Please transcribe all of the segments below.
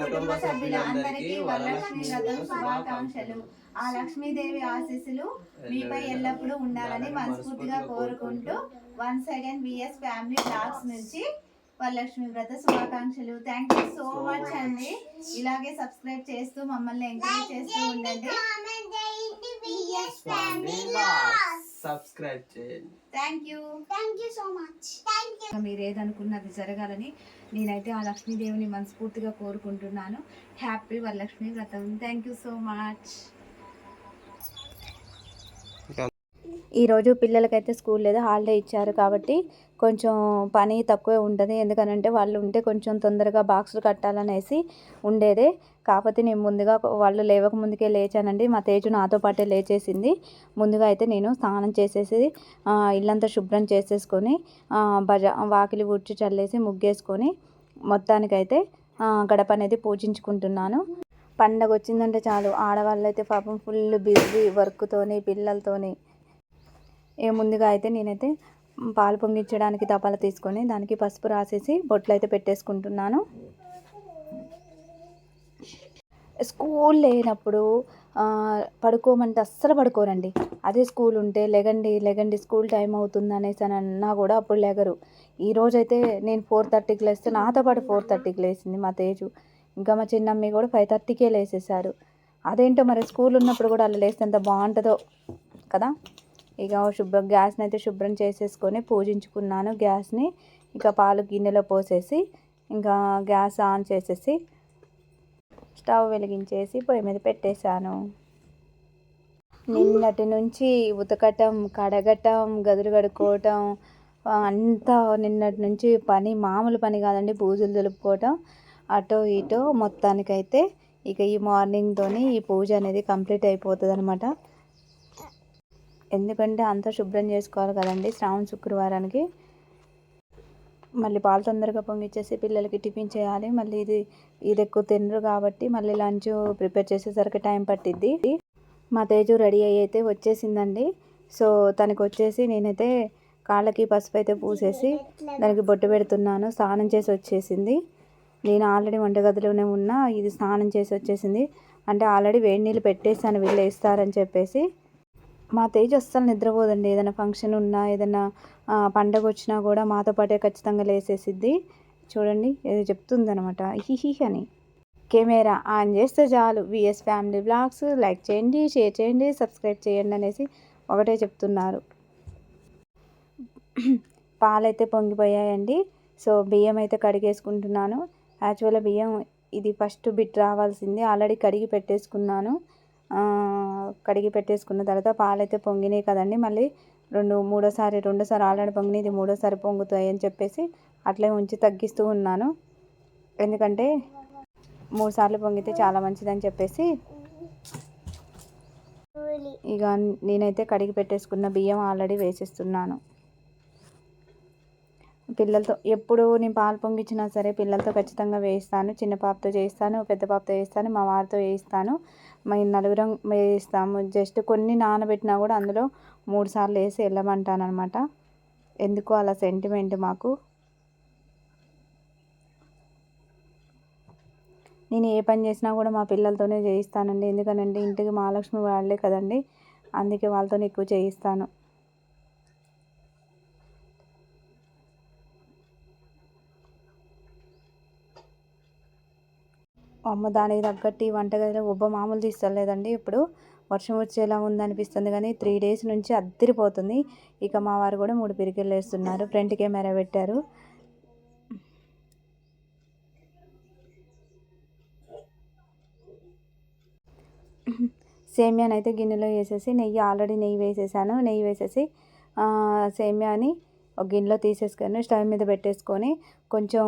కుటుంబ సభ్యులందరికీ వరలక్ష్మి వ్రతం శుభాకాంక్షలు. ఆ లక్ష్మీదేవి ఆశీస్సులు మీపై ఎల్లప్పుడూ ఉండాలని మనస్ఫూర్తిగా కోరుకుంటూ once again VS family blogs నుంచి వరలక్ష్మి వ్రత శుభాకాంక్షలు. థ్యాంక్ యూ సో మచ్ అండి. ఇలాగే సబ్స్క్రైబ్ చేస్తూ మమ్మల్ని ఎంకరేజ్ చేస్తూ ఉండండి. సబ్స్క్రైబ్ చేయండి. Thank you thank you so much మీరు ఏదనుకున్నది జరగాలని నేనైతే ఆ లక్ష్మీదేవిని మనస్ఫూర్తిగా కోరుకుంటున్నాను. హ్యాపీ వరలక్ష్మి వ్రతం. థ్యాంక్ యూ సో మచ్ ఈరోజు పిల్లలకైతే స్కూల్ లేదు హాలిడే ఇచ్చారు కాబట్టి కొంచెం పని తక్కువే ఉంటుంది. ఎందుకనంటే వాళ్ళు ఉంటే కొంచెం తొందరగా బాక్సులు కట్టాలనేసి ఉండేదే. కాకపోతే నేను ముందుగా వాళ్ళు లేవక ముందుకే లేచానండి. మా తేజు నాతో పాటే లేచేసింది. ముందుగా అయితే నేను స్నానం చేసేసి ఇల్లంతా శుభ్రం చేసేసుకొని బజా వాకిలి ఊడ్చి చల్లేసి ముగ్గేసుకొని మొత్తానికైతే గడప అనేది పూజించుకుంటున్నాను. పండగ వచ్చిందంటే చాలు. ఆడవాళ్ళు అయితే పాపం ఫుల్ బిజీ వర్క్తోని పిల్లలతోని ఏ ముందుగా అయితే నేనైతే పాలు పొంగించడానికి తపాల తీసుకొని దానికి పసుపు రాసేసి బొట్లు అయితే పెట్టేసుకుంటున్నాను. స్కూల్ లేనప్పుడు పడుకోమంటే అస్సలు పడుకోరండి. అదే స్కూల్ ఉంటే లెగండి లెగండి స్కూల్ టైం అవుతుంది అనేసి అని అన్నా కూడా అప్పుడు లెగరు. ఈ రోజైతే నేను ఫోర్ థర్టీకి లేస్తే నాతో పాటు ఫోర్ థర్టీకి లేచింది మా తేజు. ఇంకా మా చిన్నమ్మి కూడా ఫైవ్ థర్టీకే లేసేసారు అదేంటో మరి స్కూల్ ఉన్నప్పుడు కూడా అలా లేస్తే ఎంత బాగుంటుందో కదా? ఇక శుభ్రం గ్యాస్ని అయితే శుభ్రం చేసేసుకొని పూజించుకున్నాను. గ్యాస్ని ఇక పాలు గిన్నెలో పోసేసి ఇంకా గ్యాస్ ఆన్ చేసేసి స్టవ్ వెలిగించేసి పొయ్యి మీద పెట్టేశాను. నిన్నటి నుంచి ఉతకటం కడగటం గదులు కడుక్కోవటం అంతా నిన్నటి నుంచి పని మామూలు పని కాదండి పూజలు దులుపుకోవటం అటో ఇటో మొత్తానికైతే ఇక ఈ మార్నింగ్తోని ఈ పూజ అనేది కంప్లీట్ అయిపోతుంది అనమాట ఎందుకంటే అంతా శుభ్రం చేసుకోవాలి కదండి శ్రావణ శుక్రవారానికి. మళ్ళీ పాలు తొందరగా పొంగిచ్చేసి పిల్లలకి టిఫిన్ చేయాలి. మళ్ళీ ఇది ఇది ఎక్కువ తినరు కాబట్టి మళ్ళీ లంచ్ ప్రిపేర్ చేసేసరికి టైం పట్టిద్ది. మా తేజు రెడీ అయ్యి అయితే వచ్చేసిందండి. సో తనకు వచ్చేసి నేనైతే కాళ్ళకి పసుపు అయితే పూసేసి దానికి బొట్టు పెడుతున్నాను. స్నానం చేసి వచ్చేసింది. నేను ఆల్రెడీ వంటగదిలోనే ఉన్నా ఇది స్నానం చేసి వచ్చేసింది. అంటే ఆల్రెడీ వేడి నీళ్ళు పెట్టేసాను వీళ్ళు వేస్తారని చెప్పేసి. మా తేజ్ అస్సలు నిద్రపోదండి. ఏదైనా ఫంక్షన్ ఉన్నా ఏదైనా పండగ వచ్చినా కూడా మాతో పాటే ఖచ్చితంగా లేసేసిద్ది. చూడండి ఏదో చెప్తుంది అనమాట హిహి అని. కెమెరా ఆన్ చేస్తే చాలు. VS family blogs. లైక్ చేయండి షేర్ చేయండి సబ్స్క్రైబ్ చేయండి అనేసి ఒకటే చెప్తున్నారు. పాలైతే పొంగిపోయాయండి. సో బియ్యం అయితే కడిగేసుకుంటున్నాను. యాక్చువల్గా బియ్యం ఇది ఫస్ట్ బిట్ రావాల్సింది. ఆల్రెడీ కడిగి పెట్టేసుకున్నాను. కడిగి పెట్టేసుకున్న తర్వాత పాలైతే పొంగినాయి కదండి. మళ్ళీ రెండు మూడోసారి రెండోసారి ఆల్రెడీ పొంగినాయి ఇది మూడోసారి పొంగుతాయి అని చెప్పేసి అట్లే ఉంచి తగ్గిస్తూ ఉన్నాను. ఎందుకంటే మూడు సార్లు పొంగితే చాలా మంచిదని చెప్పేసి ఇక నేనైతే కడిగి పెట్టేసుకున్న బియ్యం ఆల్రెడీ వేసేస్తున్నాను. పిల్లలతో ఎప్పుడు నేను పాలు పొంగించినా సరే పిల్లలతో ఖచ్చితంగా వేయిస్తాను. చిన్న పాపతో చేయిస్తాను పెద్ద పాపతో వేయిస్తాను మా వారితో వేయిస్తాను మేము నలుగురం వేస్తాము జస్ట్ కొన్ని నానబెట్టినా కూడా అందులో మూడు సార్లు వేసి వెళ్ళమంటాను అనమాట ఎందుకు అలా సెంటిమెంట్ మాకు. నేను ఏ పని చేసినా కూడా మా పిల్లలతోనే చేయిస్తానండి. ఎందుకనంటే ఇంటికి మహాలక్ష్మి వాళ్ళే కదండి. అందుకే వాళ్ళతోనే ఎక్కువ చేయిస్తాను. అమ్మ దానికి తగ్గట్టు ఈ వంటగదిలో ఉబ్బ మామూలు తీస్తలేదండి ఇప్పుడు వర్షం వచ్చేలా ఉందనిపిస్తుంది కానీ త్రీ డేస్ నుంచి అద్దరిపోతుంది. ఇక మా వారు కూడా మూడు పిరికిళ్ళు వేస్తున్నారు. ఫ్రంట్ కెమెరా పెట్టారు. సేమియాని అయితే గిన్నెలో వేసేసి నెయ్యి ఆల్రెడీ నెయ్యి వేసేసాను. నెయ్యి వేసేసి సేమియాని ఒక గిన్నెలో తీసేసుకొని స్టవ్ మీద పెట్టేసుకొని కొంచెం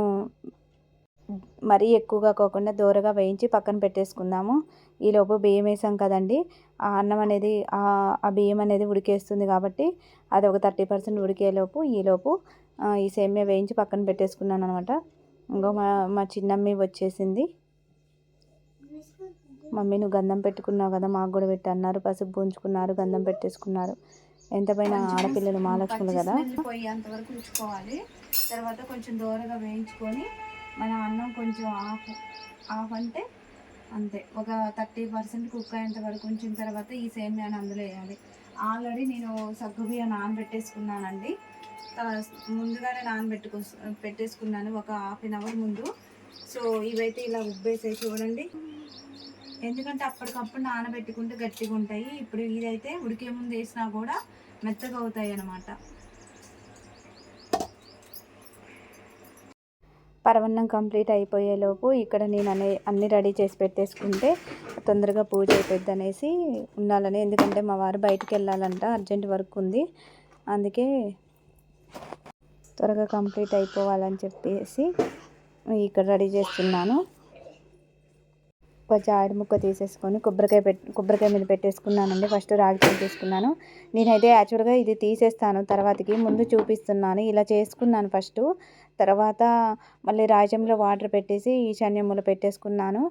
మరీ ఎక్కువగా కాకుండా దూరగా వేయించి పక్కన పెట్టేసుకుందాము. ఈలోపు బియ్యం వేసాం కదండి. ఆ అన్నం అనేది ఆ బియ్యం అనేది ఉడికేస్తుంది కాబట్టి అది ఒక థర్టీ పర్సెంట్ ఉడికేలోపు ఈలోపు ఈ సేమియా వేయించి పక్కన పెట్టేసుకున్నాను అనమాట. ఇంకో మా మా చిన్నమ్మి వచ్చేసింది. మమ్మీ నువ్వు గంధం పెట్టుకున్నావు కదా మాకు కూడా పెట్టి అన్నారు. పసుపు పూంచుకున్నారు గంధం పెట్టేసుకున్నారు. ఎంత పైన ఆడపిల్లలు మహాలక్ష్ములు కదా. పోయేంత వరకు ఉంచుకోవాలి. తర్వాత కొంచెం దూరగా వేయించుకొని మన అన్నం కొంచెం ఆఫ్ ఆఫ్ అంటే అంతే. ఒక థర్టీ పర్సెంట్ కుక్ అయ్యేంత వరకు ఉంచిన తర్వాత ఈ సేమియాని అందులో వేయాలి. ఆల్రెడీ నేను సగ్గుబియ్యం నానబెట్టేసుకున్నానండి. ముందుగానే నానబెట్టుకో పెట్టేసుకున్నాను. ఒక హాఫ్ అన్ అవర్ ముందు. సో ఇవైతే ఇలా ఉబ్బేసాయి చూడండి. ఎందుకంటే అప్పటికప్పుడు నానబెట్టుకుంటే గట్టిగా ఉంటాయి ఇప్పుడు ఇదైతే ఉడికే ముందు వేసినా కూడా మెత్తగా అవుతాయి అన్నమాట పరవన్నం కంప్లీట్ అయిపోయేలోపు ఇక్కడ నేను అనే అన్ని రెడీ చేసి పెట్టేసుకుంటే తొందరగా పూజ అయిపోద్ది అనేసి ఉండాలని. ఎందుకంటే మా వారు బయటికి వెళ్ళాలంట అర్జెంట్ వర్క్ ఉంది. అందుకే త్వరగా కంప్లీట్ అయిపోవాలని చెప్పేసి ఇక్కడ రెడీ చేస్తున్నాను. కొంచెం ఆయిల్ ముక్క తీసేసుకొని కొబ్బరికాయ పెట్ కొబ్బరికాయ మీద పెట్టేసుకున్నానండి. ఫస్ట్ రాగి పిండి తీసుకున్నాను. నేనైతే యాక్చువల్గా ఇది తీసేస్తాను. తర్వాతకి ముందు చూపిస్తున్నాను. ఇలా చేసుకున్నాను ఫస్ట్. తర్వాత మళ్ళీ రాజ్యంలో వాటర్ పెట్టేసి ఈశాన్యములో పెట్టేసుకున్నాను.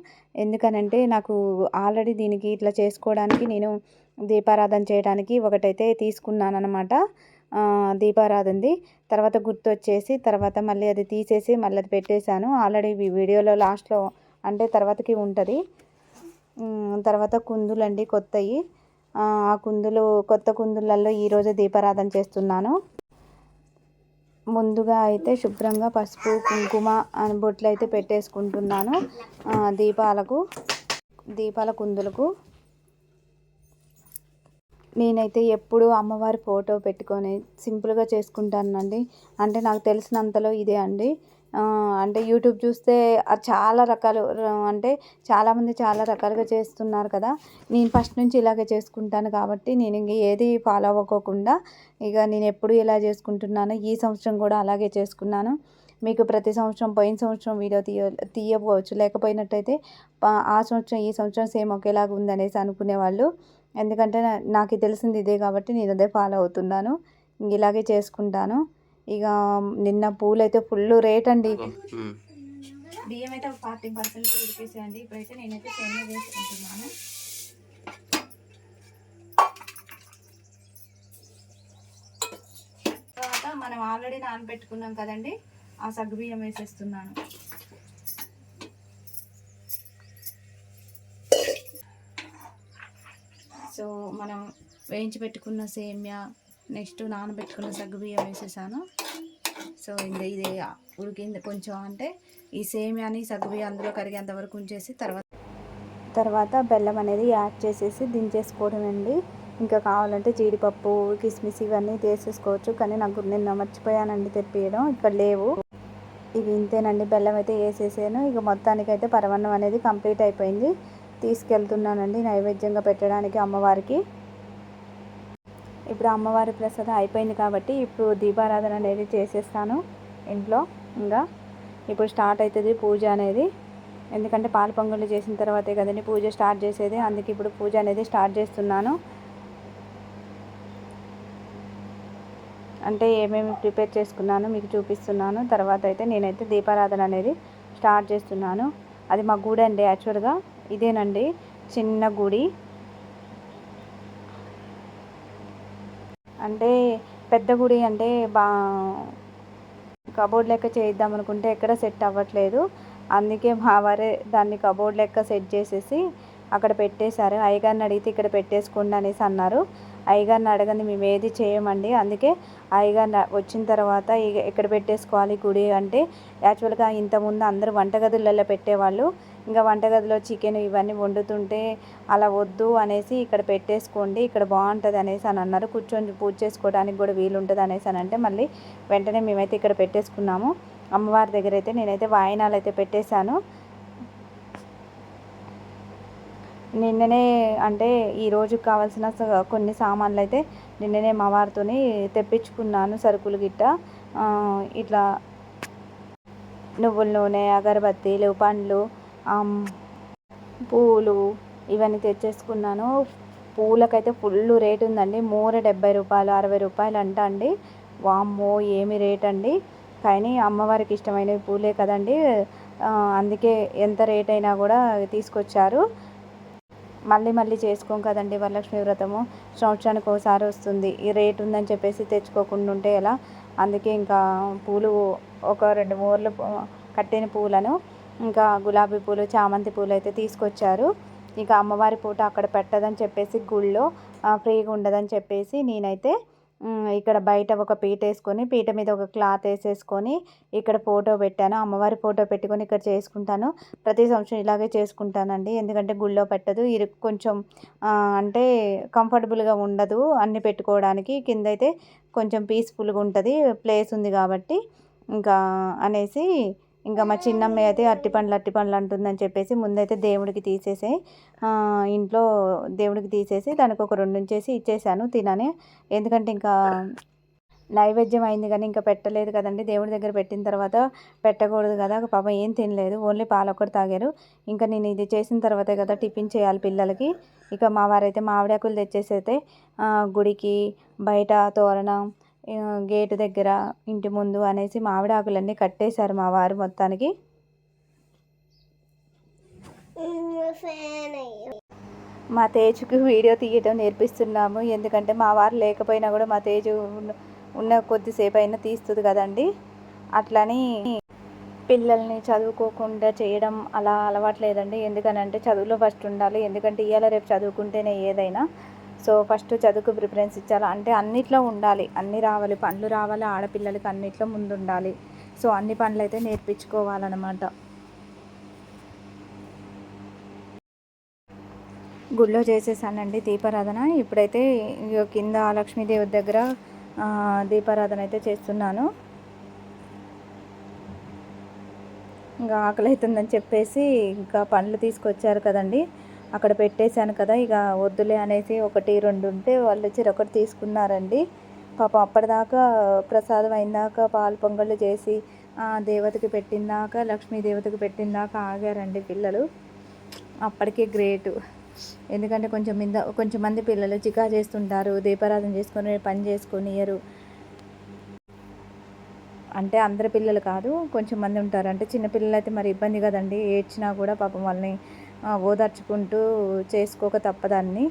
ఎందుకనంటే నాకు ఆల్రెడీ దీనికి ఇట్లా చేసుకోవడానికి నేను దీపారాధన చేయడానికి ఒకటైతే తీసుకున్నాను అనమాట దీపారాధనది. తర్వాత గుర్తొచ్చేసి తర్వాత మళ్ళీ అది తీసేసి మళ్ళీ అది పెట్టేశాను. ఆల్రెడీ వీడియోలో లాస్ట్లో అంటే తర్వాతకి ఉంటుంది. తర్వాత కుందులు అండి కొత్తవి ఆ కుందులు కొత్త కుందులలో ఈరోజు దీపారాధన చేస్తున్నాను. ముందుగా అయితే శుభ్రంగా పసుపు కుంకుమ అని బొట్లు అయితే పెట్టేసుకుంటున్నాను దీపాలకు దీపాల కుందులకు. నేనైతే ఎప్పుడు అమ్మవారి ఫోటో పెట్టుకొని సింపుల్గా చేసుకుంటానండి. అంటే నాకు తెలిసినంతలో ఇదే అండి. అంటే యూట్యూబ్ చూస్తే చాలా రకాలు అంటే చాలామంది చాలా రకాలుగా చేస్తున్నారు కదా. నేను ఫస్ట్ నుంచి ఇలాగే చేసుకుంటాను కాబట్టి నేను ఇంక ఏది ఫాలో అవ్వకోకుండా ఇక నేను ఎప్పుడు ఇలా చేసుకుంటున్నాను ఈ సంవత్సరం కూడా అలాగే చేసుకున్నాను. మీకు ప్రతి సంవత్సరం పోయిన సంవత్సరం వీడియో తీయ తీయకపోవచ్చు లేకపోయినట్టయితే ఆ సంవత్సరం ఈ సంవత్సరం సేమ్ ఒకేలాగా ఉందనేసి అనుకునేవాళ్ళు ఎందుకంటే నాకు తెలిసింది ఇదే కాబట్టి నేను అదే ఫాలో అవుతున్నాను. ఇంక ఇలాగే చేసుకుంటాను. ఇక నిన్న పూలు అయితే ఫుల్ రేట్ అండి. బియ్యం అయితే ఫార్టీ పర్సెంట్ ఉడికేసేయండి. ఇప్పుడైతే నేనైతే సేమియా వేసుకుంటున్నాను. తర్వాత మనం ఆల్రెడీ నానబెట్టుకున్నాం కదండి ఆ సగ్గు బియ్యం వేసేస్తున్నాను. సో మనం వేయించి పెట్టుకున్న సేమియా నెక్స్ట్ నానబెట్టుకున్న సగ్గుబియ్యం వేసేసాను. సో ఇది ఇది ఉడికింది కొంచెం అంటే ఈ సేమియాని సగ్గుబియ్యం అందులో కరిగేంత వరకు ఉంచేసి తర్వాత తర్వాత బెల్లం అనేది యాడ్ చేసేసి దించేసుకోవడం అండి. ఇంకా కావాలంటే జీడిపప్పు కిస్మిస్ ఇవన్నీ తీసేసుకోవచ్చు. కానీ నాకు నిన్న మర్చిపోయానండి తెప్పియడం. ఇక్కడ లేవు. ఇవి ఇంతేనండి. బెల్లం అయితే వేసేసాను. ఇక మొత్తానికైతే పరవన్నం అనేది కంప్లీట్ అయిపోయింది. తీసుకెళ్తున్నానండి నైవేద్యంగా పెట్టడానికి అమ్మవారికి. ఇప్పుడు అమ్మవారి ప్రసాదం అయిపోయింది కాబట్టి ఇప్పుడు దీపారాధన అనేది చేసేస్తాను ఇంట్లో. ఇంకా ఇప్పుడు స్టార్ట్ అవుతుంది పూజ అనేది. ఎందుకంటే పాలు పొంగళ్ళు చేసిన తర్వాతే కదండి పూజ స్టార్ట్ చేసేది. అందుకే ఇప్పుడు పూజ అనేది స్టార్ట్ చేస్తున్నాను. అంటే ఏమేమి ప్రిపేర్ చేసుకున్నాను మీకు చూపిస్తున్నాను. తర్వాత అయితే నేనైతే దీపారాధన అనేది స్టార్ట్ చేస్తున్నాను. అది మా గుడి అండి యాక్చువల్గా. ఇదేనండి చిన్న గుడి. అంటే పెద్ద గుడి అంటే బా కబోర్డ్ లెక్క చేద్దాం అనుకుంటే ఎక్కడ సెట్ అవ్వట్లేదు. అందుకే మా వారే దాన్ని కబోర్డ్ లెక్క సెట్ చేసేసి అక్కడ పెట్టేశారు. అయ్యగారిని అడిగితే ఇక్కడ పెట్టేసుకోండి అనేసి అన్నారు. అయ్యగారిని అడగని మేము ఏది చేయమండి. అందుకే అయ్యగారిని వచ్చిన తర్వాత ఇక ఎక్కడ పెట్టేసుకోవాలి గుడి అంటే యాక్చువల్గా ఇంతకుముందు అందరూ వంటగదులలో పెట్టేవాళ్ళు. ఇంకా వంటగదిలో చికెన్ ఇవన్నీ వండుతుంటే అలా వద్దు అనేసి ఇక్కడ పెట్టేసుకోండి ఇక్కడ బాగుంటుంది అనేసి అని అన్నారు. కూర్చొని పూజ చేసుకోవడానికి కూడా వీలు ఉంటుంది అనేసి అని అంటే మళ్ళీ వెంటనే మేమైతే ఇక్కడ పెట్టేసుకున్నాము. అమ్మవారి దగ్గర అయితే నేనైతే వాయినాలు అయితే పెట్టేశాను. నిన్ననే అంటే ఈ కావాల్సిన స- కొన్ని సామాన్లు అయితే నిన్ననే మా వారితోని తెప్పించుకున్నాను సరుకులు గిట్ట. ఇట్లా నువ్వుల నూనె అగరబత్తీలు పండ్లు పూలు ఇవన్నీ తెచ్చేసుకున్నాను. పూలకైతే ఫుల్ రేట్ ఉందండి. మూర డెబ్బై రూపాయలు అరవై రూపాయలు అంట అండి వామ్మో ఏమి రేట్ అండి. కానీ అమ్మవారికి ఇష్టమైన పూలే కదండి. అందుకే ఎంత రేట్ అయినా కూడా తీసుకొచ్చారు. మళ్ళీ మళ్ళీ చేసుకోం కదండి వరలక్ష్మి వ్రతము. సంవత్సరానికి ఒకసారి వస్తుంది. ఈ రేట్ ఉందని చెప్పేసి తెచ్చుకోకుండా ఉంటే ఎలా? అందుకే ఇంకా పూలు ఒక రెండు మూరలు కట్టిన పూలను ఇంకా గులాబీ పూలు చామంతి పూలు అయితే తీసుకొచ్చారు. ఇక అమ్మవారి ఫోటో అక్కడ పెట్టదని చెప్పేసి గుళ్ళో ఫ్రీగా ఉండదని చెప్పేసి నేనైతే ఇక్కడ బయట ఒక పీట వేసుకొని పీట మీద ఒక క్లాత్ వేసేసుకొని ఇక్కడ ఫోటో పెట్టాను. అమ్మవారి ఫోటో పెట్టుకొని ఇక్కడ చేసుకుంటాను. ప్రతి సంవత్సరం ఇలాగే చేసుకుంటానండి. ఎందుకంటే గుళ్ళో పెట్టదు. ఇరు కొంచెం అంటే కంఫర్టబుల్గా ఉండదు అన్ని పెట్టుకోవడానికి. కింద అయితే కొంచెం పీస్ఫుల్గా ఉంటుంది. ప్లేస్ ఉంది కాబట్టి ఇంకా అనేసి ఇంకా మా చిన్నమ్మ అయితే అట్టి పండ్లు అట్టి పండ్లు అంటుందని చెప్పేసి ముందైతే దేవుడికి తీసేసి ఇంట్లో దేవుడికి తీసేసి దానికి ఒక రెండు చేసి ఇచ్చేసాను తినని. ఎందుకంటే ఇంకా నైవేద్యం అయింది కానీ ఇంకా పెట్టలేదు కదండి. దేవుడి దగ్గర పెట్టిన తర్వాత పెట్టకూడదు కదా. పాపం ఏం తినలేదు. ఓన్లీ పాలు ఒక్కటి తాగారు. ఇంకా నేను ఇది చేసిన తర్వాతే కదా టిఫిన్ చేయాలి పిల్లలకి. ఇక మా వారైతే మామిడాకులు తెచ్చేసి అయితే గుడికి బయట తోరణం గేటు దగ్గర ఇంటి ముందు అనేసి మామిడాకులన్నీ కట్టేశారు మా వారు మొత్తానికి. మా తేజుకి వీడియో తీయడం నేర్పిస్తున్నాము. ఎందుకంటే మా వారు లేకపోయినా కూడా మా తేజు ఉన్న- కొద్దిసేపు అయినా తీస్తుంది కదండి. అట్లని పిల్లల్ని చదువుకోకుండా చేయడం అలా అలవాట్లేదండి ఎందుకనంటే చదువులో ఫస్ట్ ఉండాలి. ఎందుకంటే ఇవాళ రేపు చదువుకుంటేనే ఏదైనా సో ఫస్ట్ చదువుకు ప్రిఫరెన్స్ ఇచ్చాలి? అంటే అన్నిట్లో ఉండాలి. అన్నీ రావాలి. పనులు రావాలి. ఆడపిల్లలకి అన్నిట్లో ముందు ఉండాలి సో అన్ని పనులు అయితే నేర్పించుకోవాలన్నమాట. గుళ్ళో చేసేసానండి దీపారాధన. ఇప్పుడైతే ఇగో కింద లక్ష్మీదేవి దగ్గర దీపారాధన అయితే చేస్తున్నాను. ఇంకా ఆకలి అవుతుందని చెప్పేసి ఇంకా పండ్లు తీసుకొచ్చారు కదండి. అక్కడ పెట్టేశాను కదా ఇక వద్దులే అనేసి ఒకటి రెండు ఉంటే వాళ్ళు చెరొకటి తీసుకున్నారండి. పాపం అప్పటిదాకా ప్రసాదం అయిందాక పాలు పొంగళ్ళు చేసి దేవతకి పెట్టిందాక లక్ష్మీ దేవతకి పెట్టిందాక ఆగారండి పిల్లలు. అప్పటికే గ్రేటు. ఎందుకంటే కొంచెం మీద కొంచెం మంది పిల్లలు చికా చేస్తుంటారు దీపారాధన చేసుకొని పని చేసుకొనియరు అంటే అందరి పిల్లలు కాదు కొంచెం మంది ఉంటారు. అంటే చిన్నపిల్లలు అయితే మరి ఇబ్బంది కదండి ఏడ్చినా కూడా పాపం వాళ్ళని ఓదార్చుకుంటూ చేసుకోక తప్పదాన్ని.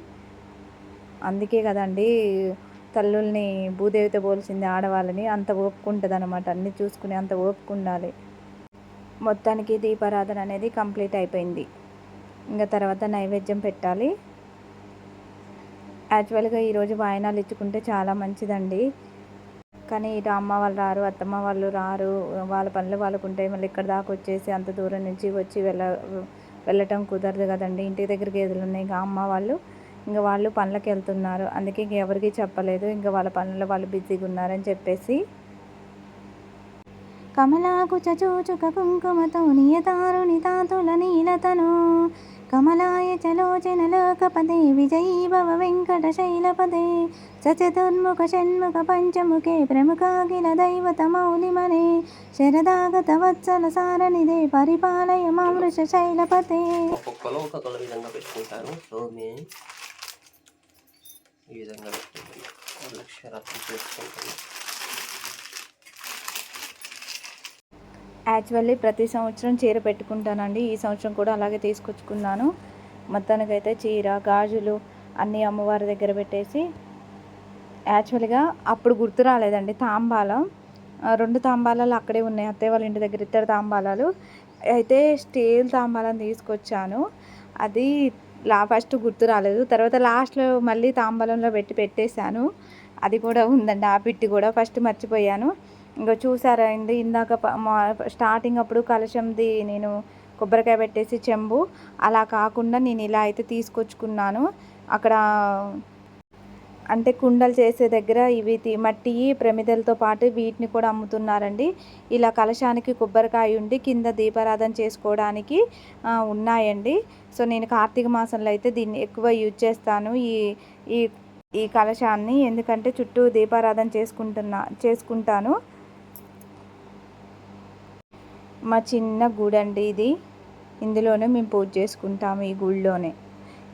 అందుకే కదండి తల్లుల్ని భూదేవితో పోల్చింది ఆడవాళ్ళని అంత ఓపుకుంటుంది అనమాట అన్నీ చూసుకుని అంత ఓపుకుండాలి. మొత్తానికి దీపారాధన అనేది కంప్లీట్ అయిపోయింది. ఇంకా తర్వాత నైవేద్యం పెట్టాలి. యాక్చువల్గా ఈరోజు వాయనాలు ఇచ్చుకుంటే చాలా మంచిదండి. కానీ ఇటు అమ్మ వాళ్ళు రారు అత్తమ్మ వాళ్ళు రారు వాళ్ళ పనులు వాళ్ళకు ఉంటాయి మళ్ళీ ఇక్కడ దాకా వచ్చేసి అంత దూరం నుంచి వచ్చి వెళ్ళ వెళ్ళటం కుదరదు కదండి. ఇంటి దగ్గర గేదెలు ఉన్నాయి. ఇంకా అమ్మ వాళ్ళు ఇంకా వాళ్ళు పనులకు వెళ్తున్నారు. అందుకే ఇంక ఎవరికి చెప్పలేదు. ఇంకా వాళ్ళ పనుల్లో వాళ్ళు బిజీగా ఉన్నారని చెప్పేసి. కమలాకు చచూచుక కుంకుమతో నియతారుని తాతుల నీలతను కమలాయ చలోచన లోకపదే విజయీ భవ వెంకట శైలపదే సచతుర్ముఖ షణ్ముఖ పంచముఖే ప్రముఖాఖిల దైవత మౌలిమనే శరదాగత వత్సల సారనిదే పరిపాలయ మామృష శైలపతే ఒక్కొక్కరు ఒక్కొక్కరు విధంగా పెట్టుకుంటాను సో మేము ఈ విధంగా పెట్టుకుంటాం లక్షరాత్రి చేసుకుంటాం యాక్చువల్లీ ప్రతి సంవత్సరం చీర పెట్టుకుంటానండి. ఈ సంవత్సరం కూడా అలాగే తీసుకొచ్చుకున్నాను. మొత్తానికైతే చీర గాజులు అన్నీ అమ్మవారి దగ్గర పెట్టేసి యాక్చువల్గా అప్పుడు గుర్తు రాలేదండి తాంబాలం. రెండు తాంబాలాలు అక్కడే ఉన్నాయి. అత్తయ్య వాళ్ళ ఇంటి దగ్గర ఇద్దరు తాంబాలాలు. అయితే స్టీల్ తాంబాలం తీసుకొచ్చాను. అది లా ఫస్ట్ గుర్తు రాలేదు. తర్వాత లాస్ట్లో మళ్ళీ తాంబాలంలో పెట్టి పెట్టేశాను. అది కూడా ఉందండి. ఆ పిట్టి కూడా ఫస్ట్ మర్చిపోయాను. ఇంకా చూసారా అండి? ఇందాక మా- స్టార్టింగ్ అప్పుడు కలశంది నేను కొబ్బరికాయ పెట్టేసి చెంబు. అలా కాకుండా నేను ఇలా అయితే తీసుకొచ్చుకున్నాను. అక్కడ అంటే కుండలు చేసే దగ్గర ఇవి మట్టి ప్రమిదలతో పాటు వీటిని కూడా అమ్ముతున్నారండి. ఇలా కలశానికి కొబ్బరికాయ ఉండి కింద దీపారాధన చేసుకోవడానికి ఉన్నాయండి. సో నేను కార్తీక మాసంలో అయితే దీన్ని ఎక్కువ యూజ్ చేస్తాను ఈ ఈ ఈ కలశాన్ని. ఎందుకంటే చుట్టూ దీపారాధన చేసుకుంటున్నా చేసుకుంటాను. మా చిన్న గుడి అండి ఇది. ఇందులోనే మేము పూజ చేసుకుంటాము ఈ గుడిలోనే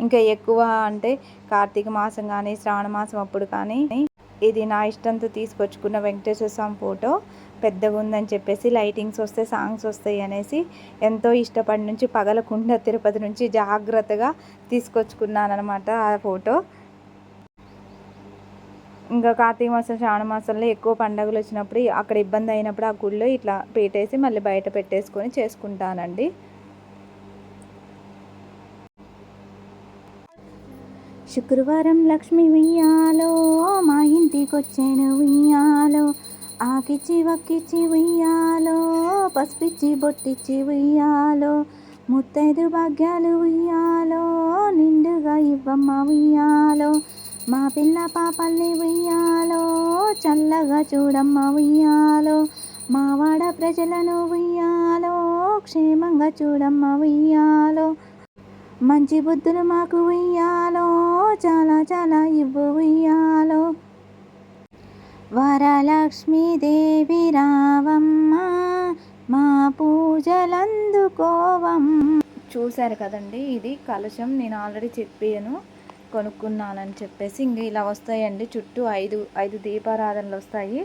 ఇంకా ఎక్కువ అంటే కార్తీక మాసం కానీ శ్రావణ మాసం అప్పుడు కానీ ఇది నా ఇష్టంతో తీసుకొచ్చుకున్న వెంకటేశ్వర స్వామి ఫోటో. పెద్దగా ఉందని చెప్పేసి లైటింగ్స్ వస్తే సాంగ్స్ వస్తాయి అనేసి ఎంతో ఇష్టపడి నుంచి పగలకుండా తిరుపతి నుంచి జాగ్రత్తగా తీసుకొచ్చుకున్నాను అనమాట ఆ ఫోటో. ఇంకా కార్తీక మాసం శ్రావణ మాసంలో ఎక్కువ పండగలు వచ్చినప్పుడు అక్కడ ఇబ్బంది అయినప్పుడు ఆ గుళ్ళో ఇట్లా పెట్టేసి మళ్ళీ బయట పెట్టేసుకొని చేసుకుంటానండి. శుక్రవారం లక్ష్మి ఉయ్యాలో మా ఇంటికొచ్చాను ఉయ్యాలో. ఆకిచ్చి వక్కిచ్చి ఉయ్యాలో పసుపిచ్చి బొట్టిచ్చి ఉయ్యాలో. ముత్తైదు భాగ్యాలు ఉయ్యాలో నిండుగా ఇవ్వమ్మ ఉయ్యాలో. మా పిల్ల పాపల్ని ఉయ్యాలో చల్లగా చూడమ్మ ఉయ్యాలో. మా వాడ ప్రజలను ఉయ్యాలో క్షేమంగా చూడమ్మ ఉయ్యాలో. మంచి బుద్ధులు మాకు ఉయ్యాలో చాలా చాలా ఇవ్వు ఉయ్యాలో. వరలక్ష్మీదేవి రావమ్మ మా పూజలందుకోవం చూశారు కదండి ఇది కలశం నేను ఆల్రెడీ చెప్పాను. కొనుక్కున్నానని చెప్పేసి ఇంక ఇలా వస్తాయండి. చుట్టూ ఐదు ఐదు దీపారాధనలు వస్తాయి.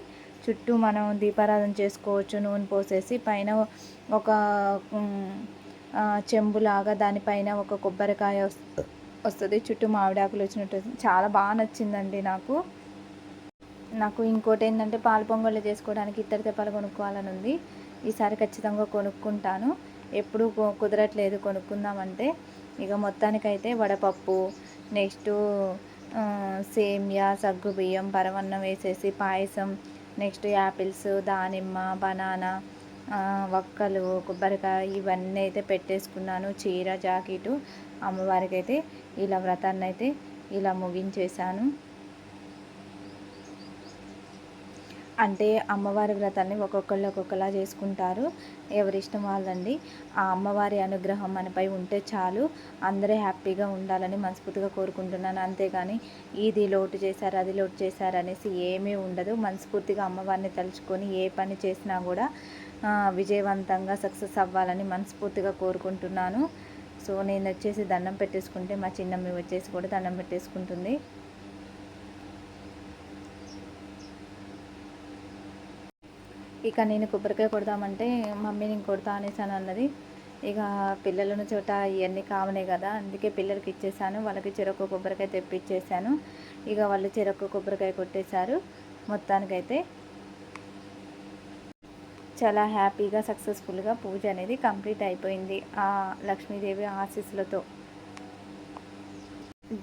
చుట్టూ మనం దీపారాధన చేసుకోవచ్చు. నూనె పోసేసి పైన ఒక చెంబులాగా దానిపైన ఒక కొబ్బరికాయ వస్తుంది. చుట్టూ మామిడాకులు వచ్చినట్టు చాలా బాగా నచ్చిందండి నాకు. నాకు ఇంకోటి ఏంటంటే పాలు పొంగళ్ళు చేసుకోవడానికి ఇత్తడి తెప్పాలు కొనుక్కోవాలని ఉంది. ఈసారి ఖచ్చితంగా కొనుక్కుంటాను. ఎప్పుడు కుదరట్లేదు కొనుక్కుందామంటే. ఇక మొత్తానికైతే వడపప్పు నెక్స్ట్ సేమియా సగ్గు బియ్యం పరవన్నం వేసేసి పాయసం నెక్స్ట్ యాపిల్స్ దానిమ్మ బనానా వక్కలు కొబ్బరికాయ ఇవన్నీ అయితే పెట్టేసుకున్నాను. చీర జాకెటు అమ్మవారికి అయితే ఇలా వ్రతాన్ని అయితే ఇలా ముగించేశాను. అంటే అమ్మవారి వ్రతాన్ని ఒక్కొక్కళ్ళు ఒక్కొక్కలా చేసుకుంటారు. ఎవరిష్టం వాళ్ళండి. ఆ అమ్మవారి అనుగ్రహం మనపై ఉంటే చాలు. అందరూ హ్యాపీగా ఉండాలని మనస్ఫూర్తిగా కోరుకుంటున్నాను. అంతేగాని ఇది లోటు చేశారు అది లోటు చేశారు అనేసి ఏమీ ఉండదు. మనస్ఫూర్తిగా అమ్మవారిని తలుచుకొని ఏ పని చేసినా కూడా విజయవంతంగా సక్సెస్ అవ్వాలని మనస్ఫూర్తిగా కోరుకుంటున్నాను. సో నేను వచ్చేసి దండం పెట్టేసుకుంటే మా చిన్నమ్మ వచ్చేసి కూడా దండం పెట్టేసుకుంటుంది. ఇక నేను కొబ్బరికాయ కొడదామంటే మమ్మీ నేను కొడతా అనేసి అని అన్నది. ఇక పిల్లలను చోట ఇవన్నీ కామనే కదా అందుకే పిల్లలకి ఇచ్చేసాను వాళ్ళకి చెరకు కొబ్బరికాయ తెప్పించేసాను ఇక వాళ్ళు చెరకు కొబ్బరికాయ కొట్టేశారు. మొత్తానికైతే చాలా హ్యాపీగా సక్సెస్ఫుల్గా పూజ అనేది కంప్లీట్ అయిపోయింది ఆ లక్ష్మీదేవి ఆశీస్సులతో.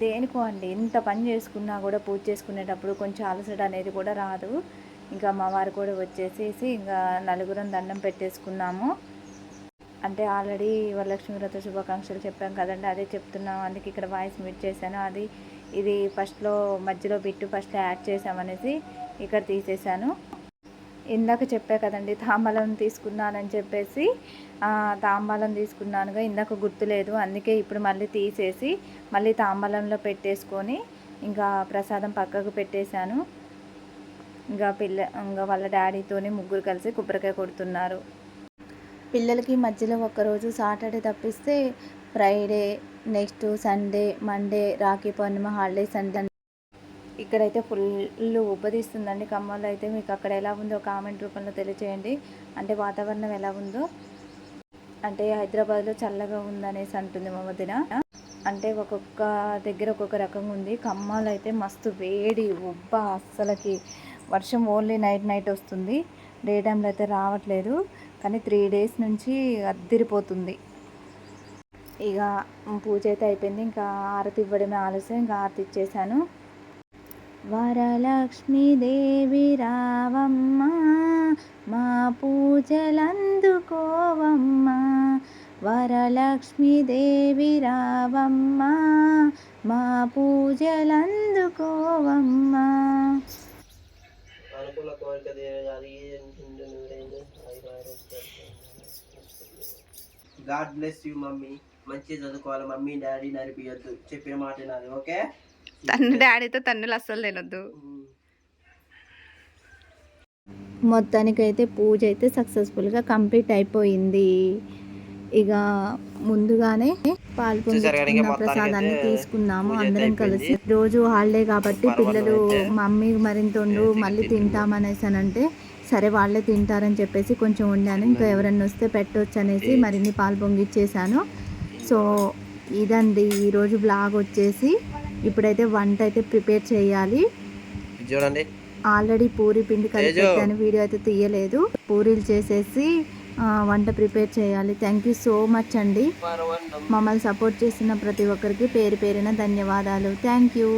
దేనికో అండి ఎంత పని చేసుకున్నా కూడా పూజ చేసుకునేటప్పుడు కొంచెం అలసట అనేది కూడా రాదు. ఇంకా మా వారు కూడా వచ్చేసేసి ఇంకా నలుగురం దండం పెట్టేసుకున్నాము. అంటే ఆల్రెడీ వరలక్ష్మి వ్రత శుభాకాంక్షలు చెప్పాం కదండి అదే చెప్తున్నాం. అందుకే ఇక్కడ వాయిస్ మిట్ చేశాను. అది ఇది ఫస్ట్లో మధ్యలో బిట్టు ఫస్ట్ యాడ్ చేసామనేసి ఇక్కడ తీసేశాను. ఇందాక చెప్పా కదండి తాంబలం తీసుకున్నానని చెప్పేసి తాంబలం తీసుకున్నానుగా. ఇందాక గుర్తులేదు అందుకే ఇప్పుడు మళ్ళీ తీసేసి మళ్ళీ తాంబలంలో పెట్టేసుకొని ఇంకా ప్రసాదం పక్కకు పెట్టేశాను. ఇంకా పిల్ల ఇంకా వాళ్ళ డాడీతోని ముగ్గురు కలిసి కొబ్బరికాయ కొడుతున్నారు. పిల్లలకి మధ్యలో ఒక్కరోజు సాటర్డే తప్పిస్తే Friday next Sunday Monday Rakhi Pournami holiday Sunday ఇక్కడైతే ఫుల్ ఉబ్బదీస్తుందండి ఖమ్మంలో అయితే. మీకు అక్కడ ఎలా ఉందో కామెంట్ రూపంలో తెలియచేయండి. అంటే వాతావరణం ఎలా ఉందో. అంటే హైదరాబాద్లో చల్లగా ఉందనేసి అంటుంది మా వదిన. అంటే ఒక్కొక్క దగ్గర ఒక్కొక్క రకంగా ఉంది. ఖమ్మాలు అయితే మస్తు వేడి ఉబ్బ అస్సలకి. వర్షం ఓన్లీ నైట్ నైట్ వస్తుంది. డే టైంలో అయితే రావట్లేదు. కానీ త్రీ డేస్ నుంచి అద్దిరిపోతుంది. ఇక పూజ అయితే అయిపోయింది. ఇంకా ఆరతి ఇవ్వడమే ఆలస్యం. ఇంకా ఆరతి ఇచ్చేసాను. వరలక్ష్మీదేవి రావమ్మ మా పూజలందుకోవమ్మ వరలక్ష్మీదేవి రావమ్మ మా పూజలందుకోవమ్మ అనుకున్న కోరిక గాడ్ బ్లెస్ యూ మమ్మీ మంచిగా చదువుకోవాలి మమ్మీ డాడీ నడిపియొద్దు చెప్పిన మాట నాది ఓకే? తన్ను డాడీతో తన్నులు అస్సలు తినొద్దు. మొత్తానికైతే పూజ అయితే సక్సెస్ఫుల్గా కంప్లీట్ అయిపోయింది. ఇక ముందుగానే పాలు మొత్తానికి ప్రసాదాన్ని తీసుకున్నాము అందరం. కలిసి. రోజు హాలిడే కాబట్టి పిల్లలు మమ్మీ మరింత ఉండు మళ్ళీ. తింటామనేసి అని అంటే సరే వాళ్ళే తింటారని చెప్పేసి కొంచెం వండాను ఇంకా ఎవరైనా వస్తే పెట్టవచ్చు అనేసి మరిన్ని పాలు పొంగిచ్చేసాను. సో ఇదండి ఈరోజు బ్లాగ్ వచ్చేసి. ఇప్పుడైతే వంట అయితే ప్రిపేర్ చేయాలి. చూడండి. ఆల్రెడీ పూరి పిండి కలిపి వీడియో అయితే తీయలేదు. పూరీలు చేసేసి వంట ప్రిపేర్ చేయాలి. థ్యాంక్ యూ సో మచ్ అండి. మమ్మల్ని సపోర్ట్ చేసిన ప్రతి ఒక్కరికి పేరు పేరున ధన్యవాదాలు. Thank you